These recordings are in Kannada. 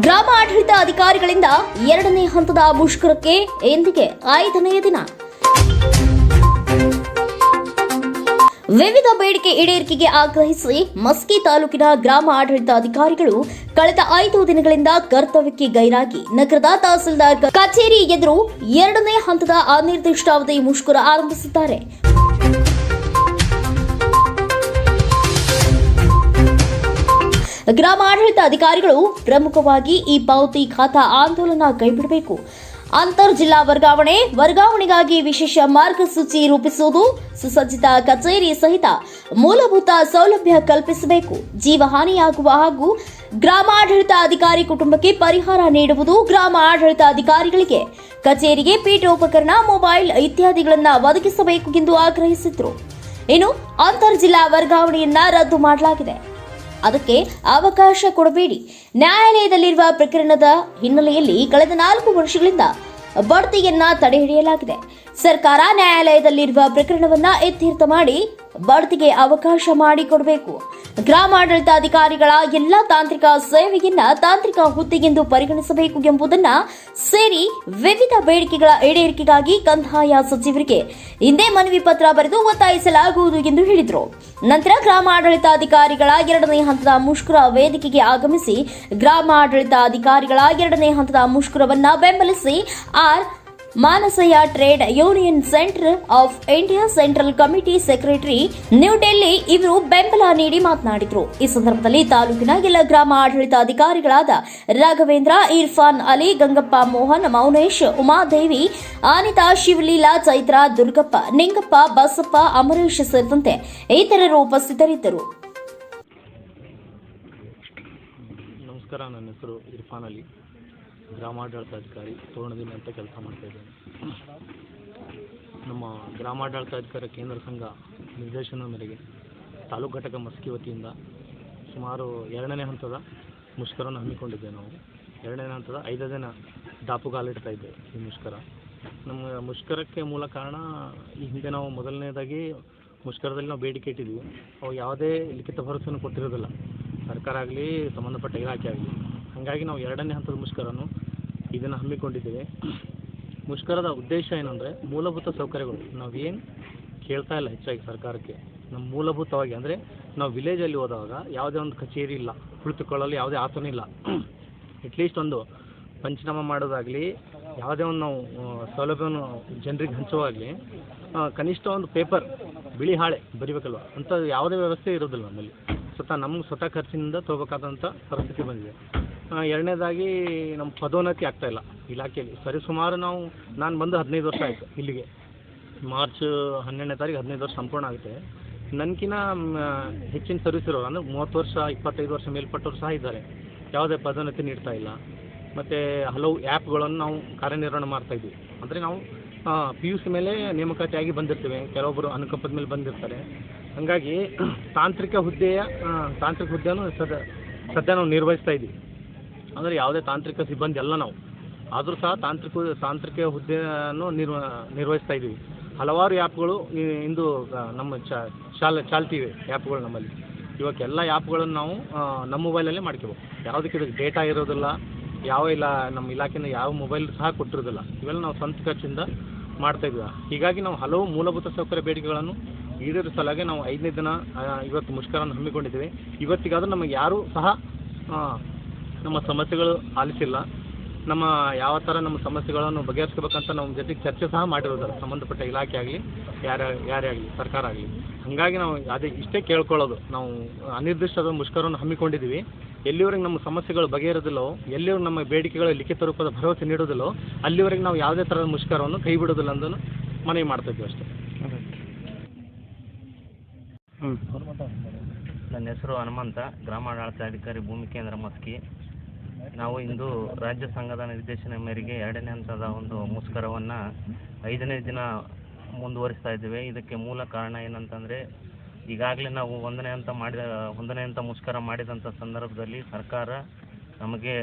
ಗ್ರಾಮ ಆಡಳಿತ ಅಧಿಕಾರಿಗಳಿಂದ ಎರಡನೇ ಹಂತದ ಮುಷ್ಕರಕ್ಕೆ ಎಂದಿಗೆ ಐದನೆಯ ದಿನ. ವಿವಿಧ ಬೇಡಿಕೆ ಈಡೇರಿಕೆಗೆ ಆಗ್ರಹಿಸಿ ಮಸ್ಕಿ ತಾಲೂಕಿನ ಗ್ರಾಮ ಆಡಳಿತ ಅಧಿಕಾರಿಗಳು ಕಳೆದ ಐದು ದಿನಗಳಿಂದ ಕರ್ತವ್ಯಕ್ಕೆ ಗೈರಾಗಿ ನಗರದ ತಹಸೀಲ್ದಾರ್ ಕಚೇರಿ ಎದುರು ಎರಡನೇ ಹಂತದ ಅನಿರ್ದಿಷ್ಟಾವಧಿ ಮುಷ್ಕರ ಆರಂಭಿಸಿದ್ದಾರೆ. ಗ್ರಾಮ ಆಡಳಿತ ಅಧಿಕಾರಿಗಳು ಪ್ರಮುಖವಾಗಿ ಈ ಪಾವತಿ ಖಾತಾ ಆಂದೋಲನ ಕೈಬಿಡಬೇಕು. ಅಂತರ್ ಜಿಲ್ಲಾ ವರ್ಗಾವಣೆ, ವರ್ಗಾವಣೆಗಾಗಿ ವಿಶೇಷ ಮಾರ್ಗಸೂಚಿ ರೂಪಿಸುವುದು, ಸುಸಜ್ಜಿತ ಕಚೇರಿ ಸಹಿತ ಮೂಲಭೂತ ಸೌಲಭ್ಯ ಕಲ್ಪಿಸಬೇಕು. ಜೀವಹಾನಿಯಾಗುವ ಹಾಗೂ ಗ್ರಾಮಾಡಳಿತ ಅಧಿಕಾರಿ ಕುಟುಂಬಕ್ಕೆ ಪರಿಹಾರ ನೀಡುವುದು ಗ್ರಾಮ ಆಡಳಿತ ಅಧಿಕಾರಿಗಳಿಗೆ. ಕಚೇರಿಗೆ ಪೀಠೋಪಕರಣ ಮೊಬೈಲ್ ಇತ್ಯಾದಿಗಳನ್ನು ಒದಗಿಸಬೇಕು ಎಂದು ಆಗ್ರಹಿಸಿದ್ರು. ಇನ್ನು ಅಂತರ್ ಜಿಲ್ಲಾ ವರ್ಗಾವಣೆಯನ್ನ ರದ್ದು ಮಾಡಲಾಗಿದೆ. ಅದಕ್ಕೆ ಅವಕಾಶ ಕೊಡಬೇಡಿ. ನ್ಯಾಯಾಲಯದಲ್ಲಿರುವ ಪ್ರಕರಣದ ಹಿನ್ನೆಲೆಯಲ್ಲಿ ಕಳೆದ ನಾಲ್ಕು ವರ್ಷಗಳಿಂದ ಬಡ್ತಿಯನ್ನ ತಡೆಹಿಡಿಯಲಾಗಿದೆ. ಸರ್ಕಾರ ನ್ಯಾಯಾಲಯದಲ್ಲಿರುವ ಪ್ರಕರಣವನ್ನ ಇತ್ಯರ್ಥ ಮಾಡಿ ಬಡ್ತಿಗೆ ಅವಕಾಶ ಮಾಡಿಕೊಡಬೇಕು. ಗ್ರಾಮಾಡಳಿತಾಧಿಕಾರಿಗಳ ಎಲ್ಲ ತಾಂತ್ರಿಕ ಸೇವೆಯನ್ನ ತಾಂತ್ರಿಕ ಹುದ್ದೆಗೆಂದು ಪರಿಗಣಿಸಬೇಕು ಎಂಬುದನ್ನ ಸೇರಿ ವಿವಿಧ ಬೇಡಿಕೆಗಳ ಈಡೇರಿಕೆಗಾಗಿ ಕಂದಾಯ ಸಚಿವರಿಗೆ ಹಿಂದೆ ಮನವಿ ಪತ್ರ ಬರೆದು ಒತ್ತಾಯಿಸಲಾಗುವುದು ಎಂದು ಹೇಳಿದರು. ನಂತರ ಗ್ರಾಮಾಡಳಿತಾಧಿಕಾರಿಗಳ ಎರಡನೇ ಹಂತದ ಮುಷ್ಕರ ವೇದಿಕೆಗೆ ಆಗಮಿಸಿ ಗ್ರಾಮಾಡಳಿತಾಧಿಕಾರಿಗಳ ಎರಡನೇ ಹಂತದ ಮುಷ್ಕರವನ್ನ ಬೆಂಬಲಿಸಿ R Manasayya trade union centre of India central committee secretary New Delhi ಇವರು ಬೆಂಬಲ ನೀಡಿ ಮಾತನಾಡಿದರು. ಈ ಸಂದರ್ಭದಲ್ಲಿ ತಾಲೂಕಿನ ಎಲ್ಲ ಗ್ರಾಮ ಆಡಳಿತ ಅಧಿಕಾರಿಗಳಾದ ರಾಘವೇಂದ್ರ, ಇರ್ಫಾನ್ ಅಲಿ, ಗಂಗಪ್ಪ ಮೋಹನ್, ಮೌನೇಶ್, ಉಮಾದೇವಿ, ಅನಿತಾ, ಶಿವಲೀಲಾ, ಚೈತ್ರ, ದುರ್ಗಪ್ಪ, ನಿಂಗಪ್ಪ, ಬಸಪ್ಪ, ಅಮರೇಶ್ ಸೇರಿದಂತೆ ಇತರರು ಉಪಸ್ಥಿತರಿದ್ದರು. ನಮಸ್ಕಾರ, ನನ್ನ ಹೆಸರು ಇರ್ಫಾನ್ ಅಲಿ. ಗ್ರಾಮಾಡಳಿತಾಧಿಕಾರಿ ತೋರಣದಿನ ಅಂತ ಕೆಲಸ ಮಾಡ್ತಾಯಿದ್ದೇನೆ ನಮ್ಮ ಗ್ರಾಮಾಡಳಿತಾಧಿಕಾರಿ ಕೇಂದ್ರ ಸಂಘ ನಿರ್ದೇಶನ ಮೇರೆಗೆ ತಾಲೂಕು ಘಟಕ ಮಸ್ಕಿ ವತಿಯಿಂದ ಸುಮಾರು ಎರಡನೇ ಹಂತದ ಮುಷ್ಕರವನ್ನು ಹಮ್ಮಿಕೊಂಡಿದ್ದೇವೆ ನಾವು. ಎರಡನೇ ಹಂತದ ಐದು ದಿನ ದಾಪುಗಾಲಿಡ್ತಾ ಇದ್ದೇವೆ ಈ ಮುಷ್ಕರ. ನಮ್ಮ ಮುಷ್ಕರಕ್ಕೆ ಮೂಲ ಕಾರಣ ಈ ಹಿಂದೆ ನಾವು ಮೊದಲನೇದಾಗಿ ಮುಷ್ಕರದಲ್ಲಿ ನಾವು ಬೇಡಿಕೆ ಇಟ್ಟಿದ್ವಿ. ಅವು ಯಾವುದೇ ಲಿಖಿತ ಭರವಸೆಯನ್ನು ಕೊಟ್ಟಿರೋದಿಲ್ಲ. ಸರ್ಕಾರ ಆಗಲಿ, ಸಂಬಂಧಪಟ್ಟ ಇಲಾಖೆ ಆಗಲಿ ಹಾಗಾಗಿ ನಾವು ಎರಡನೇ ಹಂತದ ಮುಷ್ಕರನ್ನು ಇದನ್ನು ಹಮ್ಮಿಕೊಂಡಿದ್ದೇವೆ. ಮುಷ್ಕರದ ಉದ್ದೇಶ ಏನಂದರೆ ಮೂಲಭೂತ ಸೌಕರ್ಯಗಳು. ನಾವೇನು ಕೇಳ್ತಾ ಇಲ್ಲ ಹೆಚ್ಚಾಗಿ ಸರ್ಕಾರಕ್ಕೆ. ನಮ್ಮ ಮೂಲಭೂತವಾಗಿ ಅಂದರೆ ನಾವು ವಿಲೇಜಲ್ಲಿ ಹೋದಾಗ ಯಾವುದೇ ಒಂದು ಕಚೇರಿ ಇಲ್ಲ. ಕುಳಿತುಕೊಳ್ಳಲು ಯಾವುದೇ ಆಸನ ಇಲ್ಲ. ಅಟ್ಲೀಸ್ಟ್ ಒಂದು ಪಂಚನಾಮ ಮಾಡೋದಾಗಲಿ, ಯಾವುದೇ ಒಂದು ನಾವು ಸೌಲಭ್ಯವನ್ನು ಜನರಿಗೆ ಹಂಚುವಾಗಲಿ ಕನಿಷ್ಠ ಒಂದು ಪೇಪರ್ ಬಿಳಿ ಹಾಳೆ ಬರಿಬೇಕಲ್ವ? ಅಂಥದ್ದು ಯಾವುದೇ ವ್ಯವಸ್ಥೆ ಇರೋದಿಲ್ಲ ನಮ್ಮಲ್ಲಿ. ಸ್ವತಃ ನಮ್ಗೆ ಸ್ವತಃ ಖರ್ಚಿನಿಂದ ತಗೋಬೇಕಾದಂಥ ಪರಿಸ್ಥಿತಿ ಬಂದಿದೆ. ಎರಡನೇದಾಗಿ ನಮ್ಮ ಪದೋನ್ನತಿ ಆಗ್ತಾ ಇಲ್ಲ ಇಲಾಖೆಯಲ್ಲಿ. ಸರಿ, ಸುಮಾರು ನಾವು, ನಾನು ಬಂದು ಹದಿನೈದು ವರ್ಷ ಆಯಿತು ಇಲ್ಲಿಗೆ. ಮಾರ್ಚ್ ಹನ್ನೆರಡನೇ ತಾರೀಕು ಹದಿನೈದು ವರ್ಷ ಸಂಪೂರ್ಣ ಆಗುತ್ತೆ. ನನಗಿನ ಹೆಚ್ಚಿನ ಸರ್ವಿಸ್ ಇರೋರು, ಅಂದರೆ ಮೂವತ್ತು ವರ್ಷ, ಇಪ್ಪತ್ತೈದು ವರ್ಷ ಮೇಲ್ಪಟ್ಟವರು ಸಹ ಇದ್ದಾರೆ. ಯಾವುದೇ ಪದೋನ್ನತಿ ನೀಡ್ತಾ ಇಲ್ಲ. ಮತ್ತು ಹಲವು ಆ್ಯಪ್ಗಳನ್ನು ನಾವು ಕಾರ್ಯನಿರ್ವಹಣೆ ಮಾಡ್ತಾ ಇದ್ವಿ ಅಂದರೆ ನಾವು ಪಿ ಯು ಸಿ ಮೇಲೆ ನೇಮಕಾತಿಯಾಗಿ ಬಂದಿರ್ತೇವೆ. ಕೆಲವೊಬ್ಬರು ಅನುಕಂಪದ ಮೇಲೆ ಬಂದಿರ್ತಾರೆ. ಹಾಗಾಗಿ ತಾಂತ್ರಿಕ ಹುದ್ದೆಯ ತಾಂತ್ರಿಕ ಹುದ್ದೆಯನ್ನು ಸದ್ಯ ಸದ್ಯ ನಾವು ನಿರ್ವಹಿಸ್ತಾ ಇದ್ದೀವಿ. ಅಂದರೆ ಯಾವುದೇ ತಾಂತ್ರಿಕ ಸಿಬ್ಬಂದಿ ಅಲ್ಲ ನಾವು. ಆದರೂ ಸಹ ತಾಂತ್ರಿಕ ತಾಂತ್ರಿಕ ಹುದ್ದೆಯನ್ನು ನಿರ್ವ, ನಿರ್ವಹಿಸ್ತಾ ಇದ್ದೀವಿ ಹಲವಾರು ಆ್ಯಪ್ಗಳು ಇಂದು ನಮ್ಮ ಚಾಲ, ಚಾಲ್ತಿವೆ ಆ್ಯಪ್ಗಳು ನಮ್ಮಲ್ಲಿ. ಇವಾಗ ಎಲ್ಲ ಆ್ಯಪ್ಗಳನ್ನು ನಾವು ನಮ್ಮ ಮೊಬೈಲಲ್ಲೇ ಮಾಡ್ಕೋಬೇಕು. ಯಾವುದಕ್ಕೆ ಇದಕ್ಕೆ ಡೇಟಾ ಇರೋದಿಲ್ಲ, ಯಾವ ಇಲ್ಲ ನಮ್ಮ ಇಲಾಖೆಯಿಂದ ಯಾವ ಮೊಬೈಲ್ ಸಹ ಕೊಟ್ಟಿರೋದಿಲ್ಲ. ಇವೆಲ್ಲ ನಾವು ಸ್ವಂತ ಖರ್ಚಿಂದ ಮಾಡ್ತಾ ಹೀಗಾಗಿ ನಾವು ಹಲವು ಮೂಲಭೂತ ಸೌಕರ್ಯ ಬೇಡಿಕೆಗಳನ್ನು ಈಡೇರಿಸಲಾಗಿ ನಾವು ಐದನೇ ದಿನ ಇವತ್ತು ಮುಷ್ಕರನ್ನು ಹಮ್ಮಿಕೊಂಡಿದ್ದೇವೆ. ಇವತ್ತಿಗಾದರೂ ನಮಗೆ ಯಾರೂ ಸಹ ನಮ್ಮ ಸಮಸ್ಯೆಗಳು ಆಲಿಸಿಲ್ಲ. ನಮ್ಮ ಯಾವ ಥರ ನಮ್ಮ ಸಮಸ್ಯೆಗಳನ್ನು ಬಗೆಹರಿಸ್ಕೋಬೇಕಂತ ನಮ್ಮ ಜೊತೆಗೆ ಚರ್ಚೆ ಸಹ ಮಾಡಿರೋದಿಲ್ಲ ಸಂಬಂಧಪಟ್ಟ ಇಲಾಖೆ ಆಗಲಿ, ಯಾರು, ಯಾರೇ ಆಗಲಿ, ಸರ್ಕಾರ ಆಗಲಿ. ಹಾಗಾಗಿ ನಾವು ಅದೇ ಇಷ್ಟೇ ಕೇಳ್ಕೊಳ್ಳೋದು. ನಾವು ಅನಿರ್ದಿಷ್ಟದ ಮುಷ್ಕರವನ್ನು ಹಮ್ಮಿಕೊಂಡಿದ್ದೀವಿ. ಎಲ್ಲಿವರೆಗೆ ನಮ್ಮ ಸಮಸ್ಯೆಗಳು ಬಗೆಹರೋದಿಲ್ಲೋ ಎಲ್ಲಿವರೆಗೆ ನಮ್ಮ ಬೇಡಿಕೆಗಳ ಲಿಖಿತ ರೂಪದ ಭರವಸೆ ನೀಡೋದಿಲ್ಲೋ ಅಲ್ಲಿವರೆಗೆ ನಾವು ಯಾವುದೇ ಥರದ ಮುಷ್ಕರವನ್ನು ಕೈ ಬಿಡೋದಿಲ್ಲ ಅಂದನು ಮನವಿ ಮಾಡ್ತಿದ್ವಿ ಅಷ್ಟೇ. ನನ್ನ ಹೆಸರು ಹನುಮಂತ, ಗ್ರಾಮಾಡಳಿತಾಧಿಕಾರಿ ಭೂಮಿ ಕೇಂದ್ರ ಮಸ್ಕಿ. ನಾವು ಇಂದು ರಾಜ್ಯ ಸಂಘದ ನಿರ್ದೇಶನ ಮೇರೆಗೆ ಎರಡನೇ ಹಂತದ ಒಂದು ಮುಷ್ಕರವನ್ನು ಐದನೇ ದಿನ ಮುಂದುವರಿಸ್ತಾ ಇದ್ದೇವೆ. ಇದಕ್ಕೆ ಮೂಲ ಕಾರಣ ಏನಂತಂದರೆ, ಈಗಾಗಲೇ ನಾವು ಒಂದನೇ ಹಂತ ಮಾಡಿದ, ಒಂದನೇ ಹಂತ ಮುಷ್ಕರ ಮಾಡಿದಂಥ ಸಂದರ್ಭದಲ್ಲಿ ಸರ್ಕಾರ ನಮಗೆ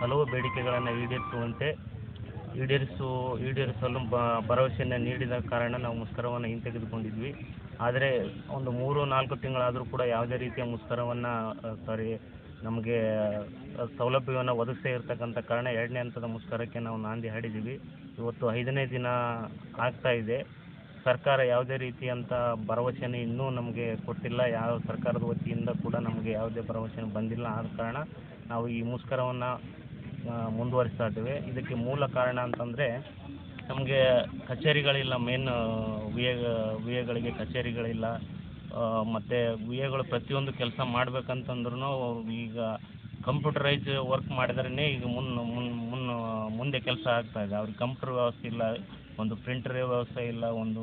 ಹಲವು ಬೇಡಿಕೆಗಳನ್ನು ಈಡೇರಿಸುವಂತೆ, ಈಡೇರಿಸು, ಈಡೇರಿಸಲು ಬ, ಭರವಸೆಯನ್ನು ನೀಡಿದ ಕಾರಣ ನಾವು ಮುಷ್ಕರವನ್ನು ಹಿಂತೆಗೆದುಕೊಂಡಿದ್ವಿ. ಆದರೆ, ಒಂದು ಮೂರು ನಾಲ್ಕು ತಿಂಗಳಾದರೂ ಕೂಡ ಯಾವುದೇ ರೀತಿಯ ಮುಷ್ಕರವನ್ನು ಸಾರಿ ನಮಗೆ ಸೌಲಭ್ಯವನ್ನು ಒದಗಿಸೇ ಇರತಕ್ಕಂಥ ಕಾರಣ ಎರಡನೇ ಹಂತದ ಮುಷ್ಕರಕ್ಕೆ ನಾವು ನಾಂದಿ ಹಾಡಿದ್ದೀವಿ. ಇವತ್ತು ಐದನೇ ದಿನ ಆಗ್ತಾ ಇದೆ. ಸರ್ಕಾರ ಯಾವುದೇ ರೀತಿಯಂಥ ಭರವಸೆಯನ್ನು ಇನ್ನೂ ನಮಗೆ ಕೊಟ್ಟಿಲ್ಲ. ಯಾವ ಸರ್ಕಾರದ ವತಿಯಿಂದ ಕೂಡ ನಮಗೆ ಯಾವುದೇ ಭರವಸೆ ಬಂದಿಲ್ಲ. ಆದ ಕಾರಣ ನಾವು ಈ ಮುಷ್ಕರವನ್ನು ಮುಂದುವರಿಸ್ತಾ ಇದ್ದೇವೆ. ಇದಕ್ಕೆ ಮೂಲ ಕಾರಣ ಅಂತಂದರೆ, ನಮಗೆ ಕಚೇರಿಗಳಿಲ್ಲ. ಮೇನ್ ವಿ ಎ ವಿ ಎಗಳಿಗೆ ಕಚೇರಿಗಳಿಲ್ಲ. ಮತ್ತು ವಿ ಎಗಳು ಪ್ರತಿಯೊಂದು ಕೆಲಸ ಮಾಡ್ಬೇಕಂತಂದ್ರೂ ಈಗ ಕಂಪ್ಯೂಟರೈಸ್ ವರ್ಕ್ ಮಾಡಿದ್ರೇ ಈಗ ಮುನ್ ಮುನ್ ಮುಂದೆ ಕೆಲಸ ಆಗ್ತಾ ಇದೆ. ಅವ್ರಿಗೆ ಕಂಪ್ಯೂಟರ್ ವ್ಯವಸ್ಥೆ ಇಲ್ಲ, ಒಂದು ಪ್ರಿಂಟರ್ ವ್ಯವಸ್ಥೆ ಇಲ್ಲ, ಒಂದು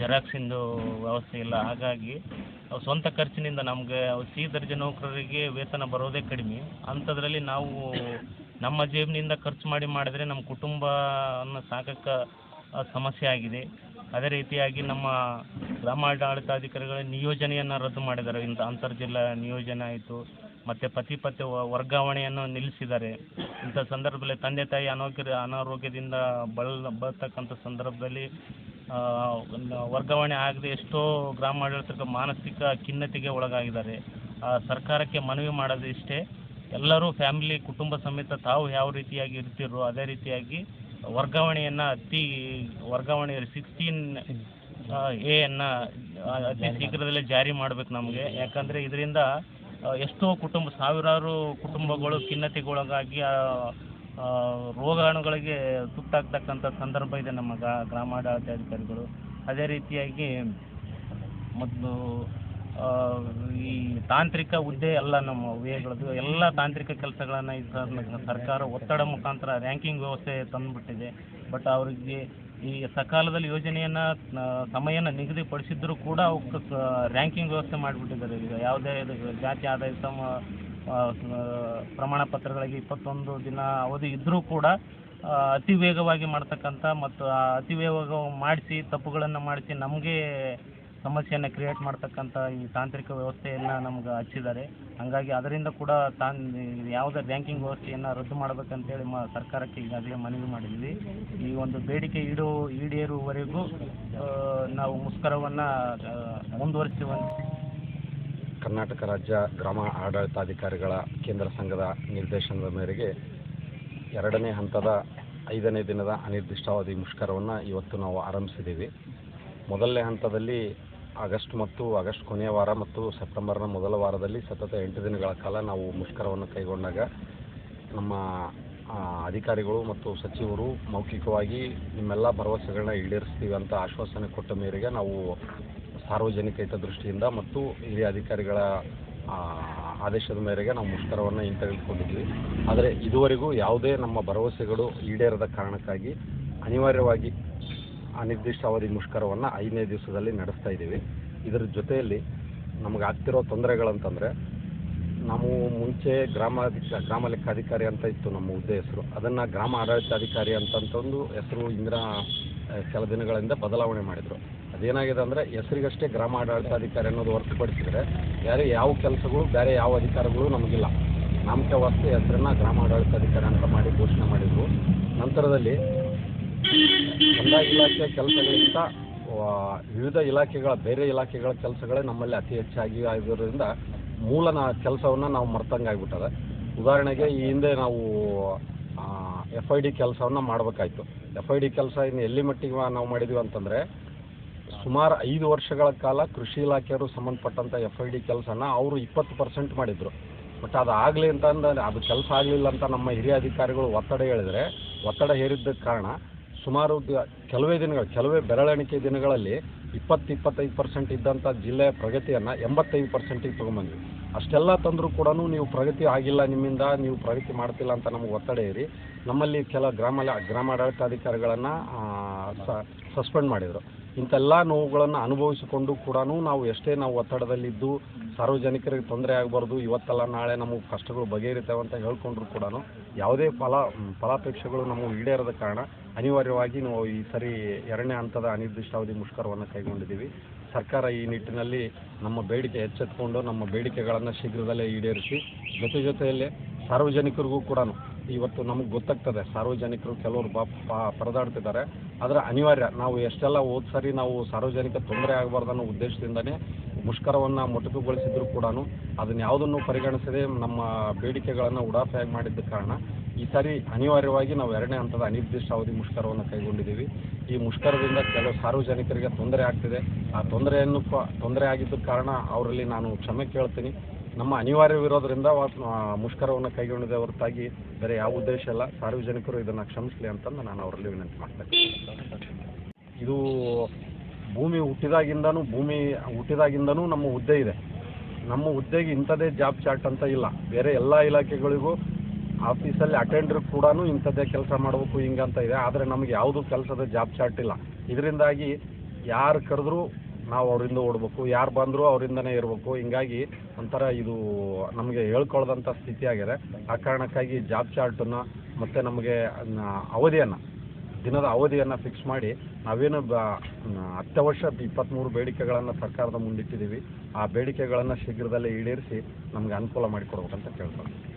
ಜೆರಾಕ್ಸಿಂದು ವ್ಯವಸ್ಥೆ ಇಲ್ಲ. ಹಾಗಾಗಿ ಸ್ವಂತ ಖರ್ಚಿನಿಂದ ನಮಗೆ ಸಿ ದರ್ಜೆ ನೌಕರರಿಗೆ ವೇತನ ಬರೋದೇ ಕಡಿಮೆ. ಅಂಥದ್ರಲ್ಲಿ ನಾವು ನಮ್ಮ ಜೇಬಿನಿಂದ ಖರ್ಚು ಮಾಡಿ ಮಾಡಿದರೆ ನಮ್ಮ ಕುಟುಂಬವನ್ನು ಸಾಕಕ್ಕೆ ಸಮಸ್ಯೆ ಆಗಿದೆ. ಅದೇ ರೀತಿಯಾಗಿ ನಮ್ಮ ಗ್ರಾಮಾಡಳಿತಾಧಿಕಾರಿಗಳ ನಿಯೋಜನೆಯನ್ನು ರದ್ದು ಮಾಡಿದ್ದಾರೆ. ಇಂಥ ಅಂತರ್ಜಿಲ್ಲಾ ನಿಯೋಜನೆ ಆಯಿತು ಮತ್ತು ಪತಿ ಪತಿ ವ- ವರ್ಗಾವಣೆಯನ್ನು ನಿಲ್ಲಿಸಿದ್ದಾರೆ. ಇಂಥ ಸಂದರ್ಭದಲ್ಲಿ ತಂದೆ ತಾಯಿ ಅನಾರೋಗ್ಯ ಅನಾರೋಗ್ಯದಿಂದ ಬಳ ಬರ್ತಕ್ಕಂಥ ಸಂದರ್ಭದಲ್ಲಿ ವರ್ಗಾವಣೆ ಆಗದೆ ಎಷ್ಟೋ ಗ್ರಾಮಾಡಳಿತಕ್ಕೆ ಮಾನಸಿಕ ಖಿನ್ನತೆಗೆ ಒಳಗಾಗಿದ್ದಾರೆ. ಆ, ಸರ್ಕಾರಕ್ಕೆ ಮನವಿ ಮಾಡೋದು ಇಷ್ಟೇ ಎಲ್ಲರೂ ಫ್ಯಾಮಿಲಿ ಕುಟುಂಬ ಸಮೇತ ತಾವು ಯಾವ ರೀತಿಯಾಗಿ ಇರ್ತಿರೋ ಅದೇ ರೀತಿಯಾಗಿ ವರ್ಗಾವಣೆಯನ್ನು ಅತಿ ವರ್ಗಾವಣೆ ಸಿಕ್ಸ್ಟೀನ್ ಎಯನ್ನು ಅತಿ ಶೀಘ್ರದಲ್ಲೇ ಜಾರಿ ಮಾಡಬೇಕು ನಮಗೆ. ಯಾಕಂದರೆ ಇದರಿಂದ ಎಷ್ಟೋ ಕುಟುಂಬ ಸಾವಿರಾರು ಕುಟುಂಬಗಳು ಖಿನ್ನತೆಗೊಳಗಾಗಿ ರೋಗಾಣುಗಳಿಗೆ ತುತ್ತಾಗ್ತಕ್ಕಂಥ ಸಂದರ್ಭ ಇದೆ ನಮ್ಮ ಗ್ರಾಮಾಡಳಿತ ಅಧಿಕಾರಿಗಳು ಅದೇ ರೀತಿಯಾಗಿ ಆ, ಈ ತಾಂತ್ರಿಕ ಹುದ್ದೆ ಎಲ್ಲ ನಮ್ಮ ವೇಗಳದ್ದು ಎಲ್ಲ ತಾಂತ್ರಿಕ ಕೆಲಸಗಳನ್ನು ಈ ಸರ್- ಸರ್ಕಾರ ಒತ್ತಡ ಮುಖಾಂತರ ರ್ಯಾಂಕಿಂಗ್ ವ್ಯವಸ್ಥೆ ತಂದುಬಿಟ್ಟಿದೆ. ಬಟ್ ಅವರಿಗೆ ಈ ಸಕಾಲದಲ್ಲಿ ಯೋಜನೆಯನ್ನು ಸಮಯನ ನಿಗದಿಪಡಿಸಿದ್ರು ಕೂಡ ಅವಕ್ಕೆ ರ್ಯಾಂಕಿಂಗ್ ವ್ಯವಸ್ಥೆ ಮಾಡಿಬಿಟ್ಟಿದ್ದಾರೆ. ಈಗ ಯಾವುದೇ ಜಾತಿ ಆದಾಯ ಸಮ ಪ್ರಮಾಣ ಪತ್ರಗಳಿಗೆ ಇಪ್ಪತ್ತೊಂದು ದಿನ ಅವಧಿ ಇದ್ದರೂ ಕೂಡ ಅತಿ ವೇಗವಾಗಿ ಮಾಡ್ತಕ್ಕಂಥ ಮತ್ತು ಅತಿ ವೇಗ ಮಾಡಿಸಿ, ತಪ್ಪುಗಳನ್ನು ಮಾಡಿಸಿ ನಮಗೆ ಸಮಸ್ಯೆಯನ್ನು ಕ್ರಿಯೇಟ್ ಮಾಡ್ತಕ್ಕಂಥ ಈ ತಾಂತ್ರಿಕ ವ್ಯವಸ್ಥೆಯನ್ನು ನಮ್ಗೆ ಹಚ್ಚಿದ್ದಾರೆ ಹಾಗಾಗಿ ಅದರಿಂದ ಕೂಡ ತಾನ್ ಯಾವುದೇ ಬ್ಯಾಂಕಿಂಗ್ ವ್ಯವಸ್ಥೆಯನ್ನು ರದ್ದು ಮಾಡಬೇಕಂತೇಳಿ ಮ ಸರ್ಕಾರಕ್ಕೆ ಈಗಾಗಲೇ ಮನವಿ ಮಾಡಿದ್ವಿ. ಈ ಒಂದು ಬೇಡಿಕೆ ಈಡೋ ಈಡೇರುವವರೆಗೂ ನಾವು ಮುಷ್ಕರವನ್ನು ಮುಂದುವರಿಸುವ ಕರ್ನಾಟಕ ರಾಜ್ಯ ಗ್ರಾಮ ಆಡಳಿತಾಧಿಕಾರಿಗಳ ಕೇಂದ್ರ ಸಂಘದ ನಿರ್ದೇಶನದ ಮೇರೆಗೆ ಎರಡನೇ ಹಂತದ ಐದನೇ ದಿನದ ಅನಿರ್ದಿಷ್ಟಾವಧಿ ಮುಷ್ಕರವನ್ನು ಇವತ್ತು ನಾವು ಆರಂಭಿಸಿದ್ದೀವಿ. ಮೊದಲನೇ ಹಂತದಲ್ಲಿ ಆಗಸ್ಟ್ ಮತ್ತು ಆಗಸ್ಟ್ ಕೊನೆಯ ವಾರ ಮತ್ತು ಸೆಪ್ಟೆಂಬರ್ನ ಮೊದಲ ವಾರದಲ್ಲಿ ಸತತ ಎಂಟು ದಿನಗಳ ಕಾಲ ನಾವು ಮುಷ್ಕರವನ್ನು ಕೈಗೊಂಡಾಗ ನಮ್ಮ ಅಧಿಕಾರಿಗಳು ಮತ್ತು ಸಚಿವರು ಮೌಖಿಕವಾಗಿ ನಿಮ್ಮೆಲ್ಲ ಭರವಸೆಗಳನ್ನ ಈಡೇರಿಸ್ತೀವಿ ಅಂತ ಆಶ್ವಾಸನೆ ಕೊಟ್ಟ ಮೇರೆಗೆ ನಾವು ಸಾರ್ವಜನಿಕ ಹಿತದೃಷ್ಟಿಯಿಂದ ಮತ್ತು ಹಿರಿಯ ಅಧಿಕಾರಿಗಳ ಆದೇಶದ ಮೇರೆಗೆ ನಾವು ಮುಷ್ಕರವನ್ನು ಹಿಂತೆಗೆದುಕೊಂಡಿದ್ವಿ. ಆದರೆ ಇದುವರೆಗೂ ಯಾವುದೇ ನಮ್ಮ ಭರವಸೆಗಳು ಈಡೇರದ ಕಾರಣಕ್ಕಾಗಿ ಅನಿವಾರ್ಯವಾಗಿ ಅನಿರ್ದಿಷ್ಟಾವಧಿ ಮುಷ್ಕರವನ್ನು ಐದನೇ ದಿವಸದಲ್ಲಿ ನಡೆಸ್ತಾ ಇದ್ದೀವಿ. ಇದರ ಜೊತೆಯಲ್ಲಿ ನಮಗೆ ಆಗ್ತಿರೋ ತೊಂದರೆಗಳಂತಂದರೆ ನಾವು ಮುಂಚೆ ಗ್ರಾಮಾಧಿಕ ಗ್ರಾಮ ಲೆಕ್ಕಾಧಿಕಾರಿ ಅಂತ ಇತ್ತು ನಮ್ಮ ಹುದ್ದೆ ಹೆಸರು. ಅದನ್ನು ಗ್ರಾಮ ಆಡಳಿತಾಧಿಕಾರಿ ಅಂತಂತಂದು ಹೆಸರು ಇಂದಿನ ಆ, ಕೆಲ ದಿನಗಳಿಂದ ಬದಲಾವಣೆ ಮಾಡಿದರು. ಅದೇನಾಗಿದೆ ಅಂದರೆ ಹೆಸರಿಗಷ್ಟೇ ಗ್ರಾಮ ಆಡಳಿತಾಧಿಕಾರಿ ಅನ್ನೋದು ಹೊರತುಪಡಿಸಿದರೆ ಬೇರೆ ಯಾವ ಕೆಲಸಗಳು ಬೇರೆ ಯಾವ ಅಧಿಕಾರಗಳು ನಮಗಿಲ್ಲ. ನಾಮಕವಾಸ್ತೆ ಹೆಸರನ್ನು ಗ್ರಾಮ ಆಡಳಿತಾಧಿಕಾರಿ ಅಂತ ಮಾಡಿ ಘೋಷಣೆ ಮಾಡಿದರು. ನಂತರದಲ್ಲಿ ಕಂದಾಯ ಇಲಾಖೆಯ ಕೆಲಸಗಳಿಗಿಂತ ವಿವಿಧ ಇಲಾಖೆಗಳ, ಬೇರೆ ಇಲಾಖೆಗಳ ಕೆಲಸಗಳೇ ನಮ್ಮಲ್ಲಿ ಅತಿ ಹೆಚ್ಚಾಗಿ ಆಗಿರೋದ್ರಿಂದ ಮೂಲ ಕೆಲಸವನ್ನು ನಾವು ಮರ್ತಂಗೆ ಆಗ್ಬಿಟ್ಟದೆ. ಉದಾಹರಣೆಗೆ ಈ ಹಿಂದೆ ನಾವು ಎಫ್ ಐ ಡಿ ಕೆಲಸವನ್ನು ಮಾಡಬೇಕಾಯ್ತು. ಎಫ್ ಐ ಡಿ ಕೆಲಸ ಇನ್ನು ಎಲ್ಲಿ ಮಟ್ಟಿಗೆ ನಾವು ಮಾಡಿದ್ವಿ ಅಂತಂದರೆ, ಸುಮಾರು ಐದು ವರ್ಷಗಳ ಕಾಲ ಕೃಷಿ ಇಲಾಖೆಯವರು ಸಂಬಂಧಪಟ್ಟಂಥ ಎಫ್ ಐ ಡಿ ಕೆಲಸನ ಅವರು ಇಪ್ಪತ್ತು ಪರ್ಸೆಂಟ್ ಮಾಡಿದರು. ಬಟ್ ಅದು ಆಗಲಿ ಅಂತಂದ್ರೆ ಅದು ಕೆಲಸ ಆಗಲಿಲ್ಲ ಅಂತ ನಮ್ಮ ಹಿರಿಯ ಅಧಿಕಾರಿಗಳು ಒತ್ತಡ ಹೇಳಿದರೆ, ಒತ್ತಡ ಹೇರಿದ್ದಕ್ಕೆ ಕಾರಣ ಸುಮಾರು ಕೆಲವೇ ದಿನಗಳು ಕೆಲವೇ ಬೆರಳೆಣಿಕೆ ದಿನಗಳಲ್ಲಿ ಇಪ್ಪತ್ತು ಇಪ್ಪತ್ತೈದು ಪರ್ಸೆಂಟ್ ಇದ್ದಂಥ ಜಿಲ್ಲೆಯ ಪ್ರಗತಿಯನ್ನು ಎಂಬತ್ತೈದು ಪರ್ಸೆಂಟಿಗೆ ತೊಗೊಂಬಂದ್ವಿ. ಅಷ್ಟೆಲ್ಲ ತಂದರೂ ಕೂಡ ನೀವು ಪ್ರಗತಿ ಆಗಿಲ್ಲ ನಿಮ್ಮಿಂದ, ನೀವು ಪ್ರಗತಿ ಮಾಡ್ತಿಲ್ಲ ಅಂತ ನಮಗೆ ಒತ್ತಡ ಇರಿ ನಮ್ಮಲ್ಲಿ ಕೆಲ ಗ್ರಾಮ ಗ್ರಾಮಾಡಳಿತಾಧಿಕಾರಿಗಳನ್ನು ಸಸ್ಪೆಂಡ್ ಮಾಡಿದರು. ಇಂಥೆಲ್ಲ ನೋವುಗಳನ್ನು ಅನುಭವಿಸಿಕೊಂಡು ಕೂಡ ನಾವು ಎಷ್ಟೇ ನಾವು ಒತ್ತಡದಲ್ಲಿದ್ದು ಸಾರ್ವಜನಿಕರಿಗೆ ತೊಂದರೆ ಆಗಬಾರ್ದು, ಇವತ್ತಲ್ಲ ನಾಳೆ ನಮಗೆ ಕಷ್ಟಗಳು ಬಗೆಹರಿತಾವೆ ಅಂತ ಹೇಳ್ಕೊಂಡ್ರು ಕೂಡ ಯಾವುದೇ ಫಲ ಫಲಾಪೇಕ್ಷೆಗಳು ನಮಗೆ ಈಡೇರದ ಕಾರಣ ಅನಿವಾರ್ಯವಾಗಿ ನಾವು ಈ ಸರಿ ಎರಡನೇ ಹಂತದ ಅನಿರ್ದಿಷ್ಟಾವಧಿ ಮುಷ್ಕರವನ್ನು ಕೈಗೊಂಡಿದ್ದೀವಿ. ಸರ್ಕಾರ ಈ ನಿಟ್ಟಿನಲ್ಲಿ ನಮ್ಮ ಬೇಡಿಕೆ ಎಚ್ಚೆತ್ಕೊಂಡು ನಮ್ಮ ಬೇಡಿಕೆಗಳನ್ನು ಶೀಘ್ರದಲ್ಲೇ ಈಡೇರಿಸಿ, ಜೊತೆ ಜೊತೆಯಲ್ಲೇ ಸಾರ್ವಜನಿಕರಿಗೂ ಕೂಡ ಇವತ್ತು ನಮಗೆ ಗೊತ್ತಾಗ್ತದೆ, ಸಾರ್ವಜನಿಕರು ಕೆಲವರು ಬಾ ಪರದಾಡ್ತಿದ್ದಾರೆ. ಆದರೆ ಅನಿವಾರ್ಯ, ನಾವು ಎಷ್ಟೆಲ್ಲ ಹೋದ ಸರಿ ನಾವು ಸಾರ್ವಜನಿಕ ತೊಂದರೆ ಆಗಬಾರ್ದು ಅನ್ನೋ ಉದ್ದೇಶದಿಂದನೇ ಮುಷ್ಕರವನ್ನು ಮೊಟಕುಗೊಳಿಸಿದ್ರು ಕೂಡ ಅದನ್ನ ಯಾವುದನ್ನು ಪರಿಗಣಿಸದೆ ನಮ್ಮ ಬೇಡಿಕೆಗಳನ್ನು ಉಡಾಫೆಯಾಗಿ ಮಾಡಿದ್ದ ಕಾರಣ ಈ ಸಾರಿ ಅನಿವಾರ್ಯವಾಗಿ ನಾವು ಎರಡನೇ ಹಂತದ ಅನಿರ್ದಿಷ್ಟ ಅವಧಿ ಮುಷ್ಕರವನ್ನು ಕೈಗೊಂಡಿದ್ದೀವಿ. ಈ ಮುಷ್ಕರದಿಂದ ಕೆಲವು ಸಾರ್ವಜನಿಕರಿಗೆ ತೊಂದರೆ ಆಗ್ತಿದೆ. ಆ ತೊಂದರೆಯನ್ನು ತೊಂದರೆ ಆಗಿದ್ದ ಕಾರಣ ಅವರಲ್ಲಿ ನಾನು ಕ್ಷಮೆ ಕೇಳ್ತೀನಿ. ನಮ್ಮ ಅನಿವಾರ್ಯವಿರೋದ್ರಿಂದ ಮುಷ್ಕರವನ್ನು ಕೈಗೊಂಡಿದೆ ಹೊರತಾಗಿ ಬೇರೆ ಯಾವ ಉದ್ದೇಶ ಇಲ್ಲ. ಸಾರ್ವಜನಿಕರು ಇದನ್ನು ಕ್ಷಮಿಸಲಿ ಅಂತಂದು ನಾನು ಅವರಲ್ಲಿ ವಿನಂತಿ ಮಾಡ್ತೇನೆ ಇದು ಭೂಮಿ ಹುಟ್ಟಿದಾಗಿಂದನೂ ಭೂಮಿ ಹುಟ್ಟಿದಾಗಿಂದನೂ ನಮ್ಮ ಹುದ್ದೆ ಇದೆ. ನಮ್ಮ ಹುದ್ದೆಗೆ ಇಂಥದೇ ಜಾಬ್ ಚಾರ್ಟ್ ಅಂತ ಇಲ್ಲ. ಬೇರೆ ಎಲ್ಲ ಇಲಾಖೆಗಳಿಗೂ ಆಫೀಸಲ್ಲಿ ಅಟೆಂಡರ್ ಕೂಡ ಇಂಥದ್ದೇ ಕೆಲಸ ಮಾಡಬೇಕು ಹಿಂಗಂತ ಇದೆ. ಆದರೆ ನಮಗೆ ಯಾವುದು ಕೆಲಸದ ಜಾಬ್ ಚಾರ್ಟ್ ಇಲ್ಲ. ಇದರಿಂದಾಗಿ ಯಾರು ಕರೆದ್ರೂ ನಾವು ಅವರಿಂದ ಓಡಬೇಕು. ಯಾರು ಬಂದರೂ ಅವರಿಂದನೇ ಇರಬೇಕು. ಹಿಂಗಾಗಿ ಒಂಥರ ಇದು ನಮಗೆ ಹೇಳ್ಕೊಳ್ಳೋದಂಥ ಸ್ಥಿತಿ ಆಗಿದೆ. ಆ ಕಾರಣಕ್ಕಾಗಿ ಜಾಬ್ ಚಾರ್ಟನ್ನು ಮತ್ತು ನಮಗೆ ಅವಧಿಯನ್ನು, ದಿನದ ಅವಧಿಯನ್ನು ಫಿಕ್ಸ್ ಮಾಡಿ ನಾವೇನು ಬ ಅತ್ಯವಶ್ಯ ಇಪ್ಪತ್ತ್ಮೂರು ಬೇಡಿಕೆಗಳನ್ನು ಸರ್ಕಾರದ ಮುಂದಿಟ್ಟಿದ್ದೀವಿ. ಆ ಬೇಡಿಕೆಗಳನ್ನು ಶೀಘ್ರದಲ್ಲೇ ಈಡೇರಿಸಿ ನಮಗೆ ಅನುಕೂಲ ಮಾಡಿಕೊಡ್ಬೇಕಂತ ಕೇಳ್ತಾರೆ